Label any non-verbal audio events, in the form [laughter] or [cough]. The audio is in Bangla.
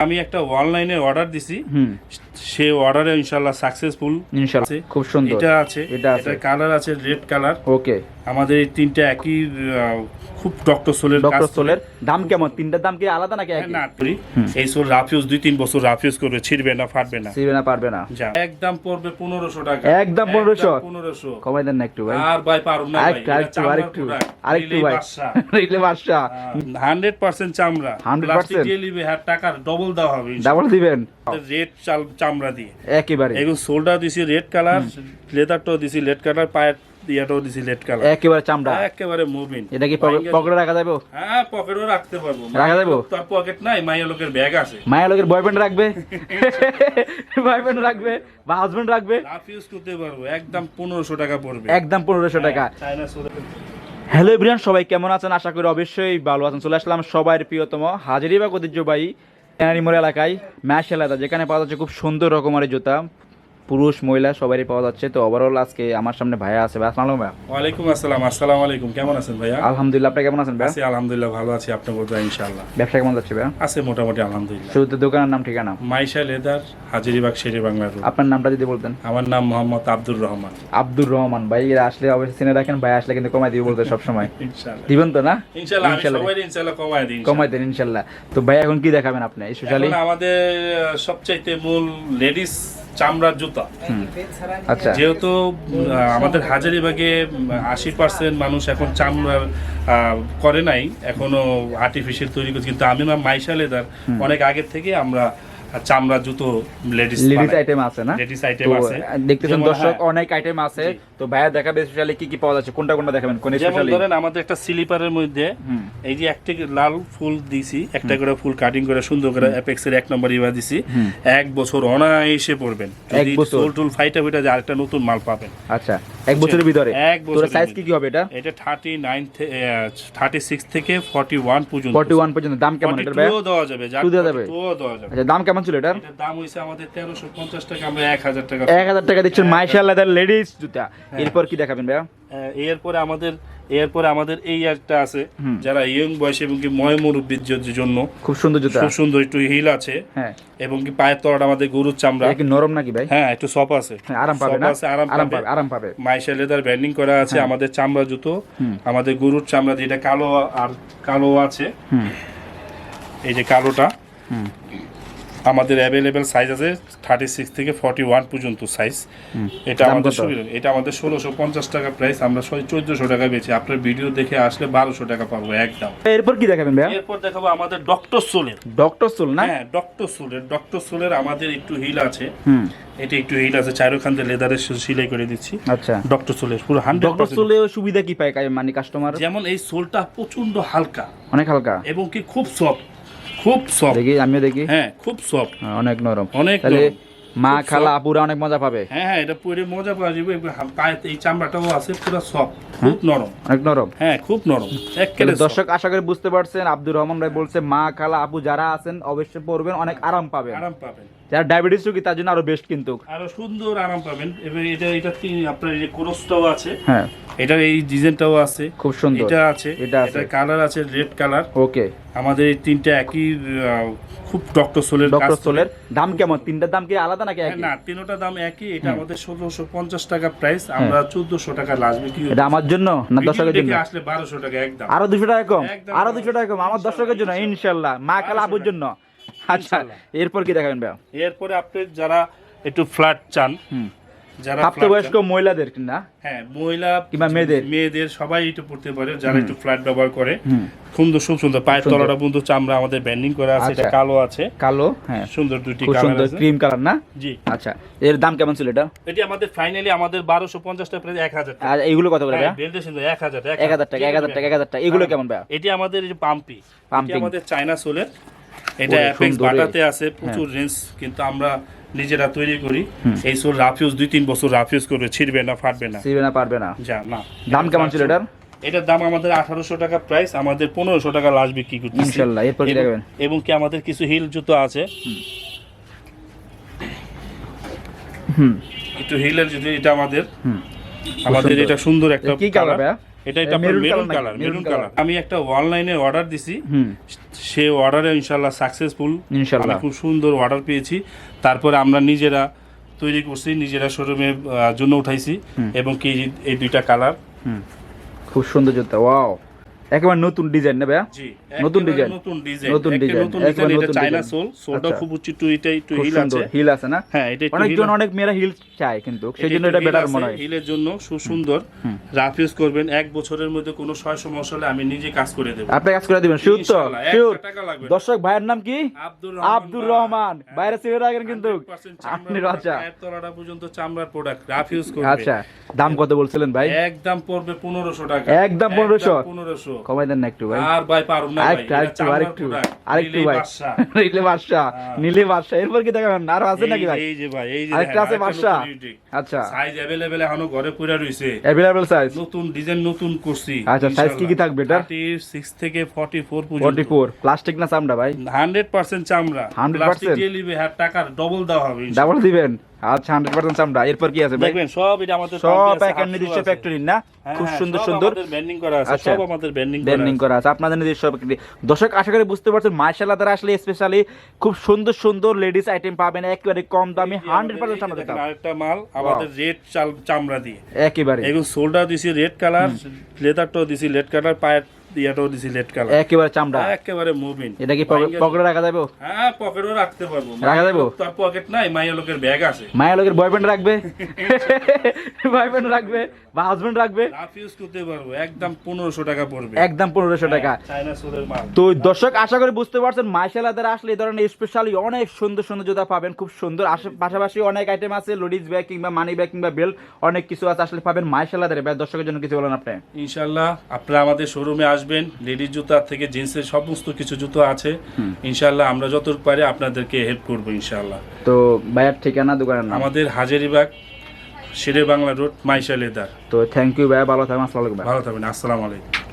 আমি একটা অনলাইনে অর্ডার দিছি। সে অর্ডারে ইনশাল্লাহ সাকসেসফুল ইনশাল্লাহ খুব সুন্দর। এটা আছে এটা আছে। কালার আছে রেড কালার ওকে আমাদের এই তিনটা একই খুব ডক্টর সোলের ডক্টর সোলের দাম কেমন? তিনটার দাম কি আলাদা নাকি একই? না করি। এই সোল রাফিউজ দুই তিন বছর রাফিউজ করবে ছিড়বে না ফাটবে না। সিবে না পারবে না। একদম পড়বে পনেরোশো টাকা। একদম 1500? পনেরোশো। কমাই দেন না একটু ভাই। আর ভাই পারুম না আরেকটু আরেকটু আরেকটু। আরেকটু ভাই। [laughs] রিলে বাদশা। হান্ড্রেড পার্সেন্ট চামড়া। 100% প্লাস্টিক দিয়ে নিবে হ্যাঁ টাকার ডবল দেওয়া হবে ডাবল দিবেন? রেড চাল চামড়া দিয়ে। একেবারে। সোলটা দিছি রেড কালার লেদারটাও দিছি রেড কালার পায়ের ইয়াটাও দিছি রেড কালার একেবারে চামড়া। একেবারে মুভিং এটা কি পকেটে রাখা যাবে? হ্যাঁ পকেটও রাখতে পারব। রাখা যাব? তার পকেট নাই মাইয়া লোকের ব্যাগ আছে। লোকের বয়ফ্রেন্ড রাখবে? [laughs] বয়ফ্রেন্ড রাখবে? বা হাজবেন্ড রাখবে? রাফ ইউজ করতে পারব একদম পনেরোশো টাকা পড়বে। একদম পনেরোশো টাকা। চায়না সোলের হ্যালো এভরিয়ান সবাই কেমন আছেন? আশা করি অবশ্যই ভালো আছেন। চলে আসলাম সবার প্রিয়তম হাজারিবাগ ঐতিহ্যবাহী মোড় এলাকায় ম্যাশ এলাকা যেখানে পাওয়া যাচ্ছে খুব সুন্দর রকমের জুতা। পুরুষ মহিলা সবারই পাওয়া যাচ্ছে। তো ওভারঅল আজকে আমার সামনে ভাইয়া আছে। ভাই আসসালাম ভাইয়া। ওয়ালাইকুম আসসালাম আসসালামু আলাইকুম। কেমন আছেন ভাইয়া? আলহামদুলিল্লাহ আপনি কেমন আছেন ভাইয়া? আছি আলহামদুলিল্লাহ ভালো আছি। আপনি বলতে ইনশাআল্লাহ। ব্যবসা কেমন যাচ্ছে ভাইয়া? আছে মোটামুটি আলহামদুলিল্লাহ। শুরুতে দোকানের নাম ঠিকানা? মাইশা লেদার হাজিরিবাগ শেরে বাংলা রোড আপনার নামটা যদি বলতেন। আমার নাম মোহাম্মদ আব্দুর রহমান। আব্দুর রহমান। ভাই এরা আসলে অবশ্যই চিনে রাখেন ভাই আসলে কিন্তু কমাই দিবে বলতে সবসময়। [laughs] ইনশাআল্লাহ। দিবেন তো না? ইনশাআল্লাহ আমি সবাই ইনশাআল্লাহ কমায় দিই কমাই দেন ইনশাল্লাহ তো ভাই এখন কি দেখাবেন আপনি? স্পেশালি আমাদের সবচাইতে মূল লেডিস চামড়ার জুতা। আচ্ছা। যেহেতু আমাদের হাজারিবাগে আশি পার্সেন্ট মানুষ এখন চামড়ার করে নাই এখনও আর্টিফিশিয়াল তৈরি করছে। কিন্তু আমি মাইশা লেদার অনেক আগের থেকে আমরা চামড়া জুতো লেডিস লেডিস আইটেম আছে না? লেডিস আইটেম আছে। দেখতেছেন দর্শক হ্যাঁ, অনেক আইটেম আছে। তো ভাইয়া দেখাবে স্পেশালি কি কি পাওয়া যাচ্ছে? কোনটা কোনটা দেখাবেন? কোন স্পেশালি ধরেন আমাদের একটা স্লিপারের মধ্যে এই যে একটা লাল ফুল দিছি একটা করে ফুল কাটিং করে সুন্দর করে অ্যাপেক্সের এক নম্বর ইবা দিছি। এক বছর অনায়াসে পড়বেন এক যদি বছর? সোল টুল ফাইটা ফাইটা যে আরেকটা নতুন মাল পাবেন। আচ্ছা এক বছরের ভিতরে। এক তোর বছরের সাইজ কি কি হবে এটা? এটা থার্টি নাইন থার্টি সিক্স থেকে ফর্টি ওয়ান পর্যন্ত। 41 পর্যন্ত। দাম কেমন এটার ভাইয়া? 42 দেওয়া যাবে যার Two দেওয়া যাবে? 42 দেওয়া যাবে। আচ্ছা দাম কেমন ছিল এটার? দাম হইছে আমাদের তেরোশো পঞ্চাশ টাকা আমরা এক হাজার টাকা এক হাজার টাকা দিচ্ছেন। মাইশাল লেদার লেডিস জুতা। এরপর কি দেখাবেন ভাইয়া? এরপরে আমাদের এরপরে আমাদের এই একটা আছে যারা ইয়ং বয়স এবং কি ময় মুরব্বীর জন্য। খুব সুন্দর জুতা। খুব সুন্দর একটু হিল আছে। হ্যাঁ। এবং কি পায়ের তলাটা আমাদের গরুর চামড়া। কি নরম নাকি ভাই? হ্যাঁ একটু সপ আছে। হ্যাঁ, আরাম পাবে না? আছে, আরাম পাবে। আরাম পাবে। মাইশা লেদার ব্যান্ডিং করা আছে আমাদের চামড়া জুতো। আমাদের গরুর চামড়া যেটা কালো আর কালো আছে। এই যে কালোটা। হুম। আমাদের অ্যাভেলেবেল সাইজ আছে থার্টি সিক্স থেকে ফর্টি ওয়ান পর্যন্ত সাইজ এটা আমাদের? এটা আমাদের ষোলোশো পঞ্চাশ টাকা প্রাইস আমরা চোদ্দশো টাকা বেচি। আপনার ভিডিও দেখে আসলে বারোশো টাকা পাবো একদম। এরপর কি দেখাবেন ভাইয়া? এরপর দেখাবো আমাদের ডক্টর সোলের ডক্টর সোল না? হ্যাঁ ডক্টর সোলের ডক্টর সোলের আমাদের একটু হিল আছে। এটা একটু হিল আছে চারোখান দিয়ে লেদারের সেলাই করে দিচ্ছি। আচ্ছা। ডক্টর সোলের পুরো হান্ড্রেড ডক্টর সোলেও সুবিধা কি পায় মানে কাস্টমার যেমন এই সোলটা প্রচণ্ড হালকা। অনেক হালকা। এবং কি খুব সফট খুব সফট দেখি আমিও দেখি। হ্যাঁ খুব সফট হ্যাঁ, অনেক নরম। অনেক তাহলে মা খালা আপুরা অনেক মজা পাবে। হ্যাঁ হ্যাঁ এটা পরে মজা পাওয়া যাবে। এই চামড়াটাও আছে পুরো সফট খুব নরম। অনেক নরম? হ্যাঁ খুব নরম। এক একেবারে দর্শক আশা করি বুঝতে পারছেন আব্দুর রহমান ভাই বলছে মা খালা আপু যারা আছেন অবশ্যই পড়বেন অনেক আরাম পাবেন। আরাম পাবেন। যারা ডায়াবেটিস রোগী তার জন্য আরও বেস্ট কিন্তু। আরও সুন্দর আরাম পাবেন। এবং এটা এটা আপনার এই ক্রসটাও আছে? হ্যাঁ। এটা এই ডিজাইনটাও আছে। খুব সুন্দর। এটা আছে। এটা আছে। কালার আছে রেড কালার ওকে আমাদের এই তিনটা একই খুব ডক্টর সোলের ডক্টর সোলের দাম কেমন? তিনটার দাম কি আলাদা নাকি হ্যাঁ, একই? না তিনটা দাম একই। এটা আমাদের ষোলোশো পঞ্চাশ টাকা প্রাইস আমরা চোদ্দশো টাকা লাস্ট বিক্রি এটা আমার জন্য না দর্শকের জন্য? আসলে বারোশো টাকা একদম। আরও দুশো টাকা কম? আরও দুশো টাকা কম? আমার দর্শকের জন্য ইনশাল্লাহ। মা খালা আপুর জন্য। আচ্ছা এরপর কি দেখাবেন ভাই এরপরে আপনি যারা একটু ফ্ল্যাট চান যারা প্রাপ্তবয়স্ক মহিলাদের না? হ্যাঁ মহিলা কিংবা মেয়েদের? মেয়েদের সবাই একটু পড়তে পারে যারা একটু ফ্ল্যাট ব্যবহার করে। সুন্দর খুব সুন্দর। পায়ের তলাটা পর্যন্ত চামড়া আমাদের ব্যান্ডিং করা আছে এটা আচ্ছা। কালো আছে। কালো হ্যাঁ। সুন্দর দুটি কালার আছে। ক্রিম কালার না? জি। আচ্ছা এর দাম কেমন ছিল এটা? এটি আমাদের ফাইনালি আমাদের বারোশো পঞ্চাশ টাকা প্রাইস এক হাজার টাকা। আর এইগুলো কত করে ভাইয়া? বেল্টের সুন্দর এক হাজার এক হাজার টাকা এক হাজার টাকা এক হাজার টাকা এগুলো কেমন ভাইয়া? এটি আমাদের এই যে পাম্পি। এটি আমাদের চায়না সোলের। এটা অ্যাপেক্স বাটাতে আছে প্রচুর রেঞ্জ কিন্তু আমরা নিজেরা তৈরি করি। এই সোল রাফিউজ দুই তিন বছর রাফিউজ করবে ছিড়বে না ফাটবে না। সিবে না পারবে না। যা না। দাম কেমন ছিল এটার? এটার দাম আমাদের আঠারোশো টাকা প্রাইস আমাদের পনেরোশো টাকা লাস্ট বিক্রি করতেছি। ইনশাল্লাহ এরপর এবং- কি আমাদের কিছু হিল জুতো আছে? হুম। একটু হিলের জুতো এটা আমাদের। হুম। আমাদের এটা সুন্দর একটা কি কালার ভাইয়া? এটা এটা maroon maroon colour maroon colour. আমি একটা অনলাইনে অর্ডার দিছি। হুম। সে অর্ডারে ইনশাল্লাহ সাকসেসফুল ইনশাল্লাহ। খুব সুন্দর অর্ডার পেয়েছি। তারপরে আমরা নিজেরা তৈরি করছি নিজেরা শোরুমে জন্য উঠাইছি। এবং কি এই দুইটা কালার খুব সুন্দর জুতা ওয়াও একেবারে নতুন ডিজাইন নেবে জি নতুন ডিজাইন। নতুন ডিজাইন নতুন ডিজাইন নতুন একেবারে ডিজাইন এটা নতুন চায়না সোল সোলটা আচ্ছা। খুব এটা একটু খুব হিল আছে। হিল আছে না? হ্যাঁ এটা অনেকজন অনেক মেয়েরা হিল চায় কিন্তু সেই জন্য এটা বেটার মনে হয়। হিলের জন্য সুন্দর। রাফ ইউজ করবেন এক বছরের মধ্যে কোনো ছয় সমস্যা হলে আমি নিজে কাজ করে দেবো। আপনি কাজ করে দিবেন শিওর তো শিওর না। দর্শক ভাইয়ের নাম কি? আব্দুর আব্দুর রহমান। বাইরে সিভে রাখেন কিন্তু আপনি রাজা। তলাটা পর্যন্ত চামড়ার প্রোডাক্ট রাফ ইউজ করবে। আচ্ছা দাম কত বলছিলেন ভাই? একদম পড়বে পনেরোশো টাকা। একদম 1500? পনেরোশো। কমাই দেন না একটু ভাই আর ভাই পারুম না ভাই আরেকটু আরেকটু আরেকটু আরেকটু ভাই বাদশা নিলে বাদশা [laughs] নিলে বাদশা এরপর কি দেখাবেন আরো আছে নাকি ভাই এই যে ভাই এই যে আরেকটা আছে বাদশা আচ্ছা সাইজ अवेलेबल এখনো ঘরে পড়ে রইছে অ্যাভেলেবল সাইজ নতুন ডিজাইন নতুন করছি আচ্ছা, size কি কি থাকবে এটার? 36 থেকে 44 পর্যন্ত 44 প্লাস্টিক না চামড়া ভাই 100% চামড়া 100% প্লাস্টিক দিয়ে নিবে হ্যাঁ টাকার ডবল দেওয়া হবে ইনশাআল্লাহ। ডাবল দিবেন আচ্ছা 100% চামড়া এরপর কি আছে দেখবেন সব এটা আমাদের সব পাম্পে আছে, প্যাকেট হাতশো নির্দিষ্ট ফ্যাক্টরি না? খুব সুন্দর সুন্দর। ব্যান্ডিং করা আছে। সব আমাদের ব্যান্ডিং ব্যান্ডিং করা আছে। আপনাদের নিজস্ব factory। দর্শক আশা করি বুঝতে পারছেন মার্শাল্লাহ তারা আসলে স্পেশালি খুব সুন্দর সুন্দর লেডিস আইটেম পাবেন একেবারে কম দামে হান্ড্রেড পার্সেন্ট আরেকটা মাল আমাদের রেড চামড়া দিয়ে। একেবারে। এবং দিছি রেড কালার লেদারটাও দিছি রেড কালার পায়ের ইয়াটাও দিছি রেড কালার একেবারে চামড়া। একেবারে মুভিং এটা কি পকেটে রাখা যাবে? হ্যাঁ পকেটও রাখতে পারব। রাখা যাবে? তার পকেট নাই মাইয়া লোকের ব্যাগ আছে। লোকের বয়ফ্রেন্ড রাখবে? বয়ফ্রেন্ড রাখবে? বা হাজবেন্ড রাখবে? করতে পারব। একদম টাকা পড়বে। একদম পনেরোশো টাকা। সোলের মাল। তো দর্শক আশা করি বুঝতে পারছেন দ্বারা আসলে এই ধরনের স্পেশালি অনেক সুন্দর সুন্দর জুতা পাবেন। খুব সুন্দর। পাশাপাশি অনেক আইটেম আছে লডিজ ব্যাগ কিংবা মানি ব্যাগ কিংবা বেল্ট অনেক কিছু আছে আসলে পাবেন মার্শাল্লাহ দ্বারা দর্শকের জন্য কিছু বলেন আপনি। ইনশাল্লাহ আপনারা আমাদের শোরুমে আসবেন। লেডিস জুতা থেকে জিন্সের সমস্ত কিছু জুতো আছে। ইনশাল্লাহ আমরা যতটুকু পারি আপনাদেরকে হেল্প করব ইনশাল্লাহ তো ভাইয়ার ঠিকানা দোকানের নাম? আমাদের হাজারিবাগ শেরে বাংলা রোড মাইশা লেদার তো থ্যাংক ইউ ভাইয়া ভালো থাকবেন আসসালাম ভালো থাকবেন আসসালামু আলাইকুম।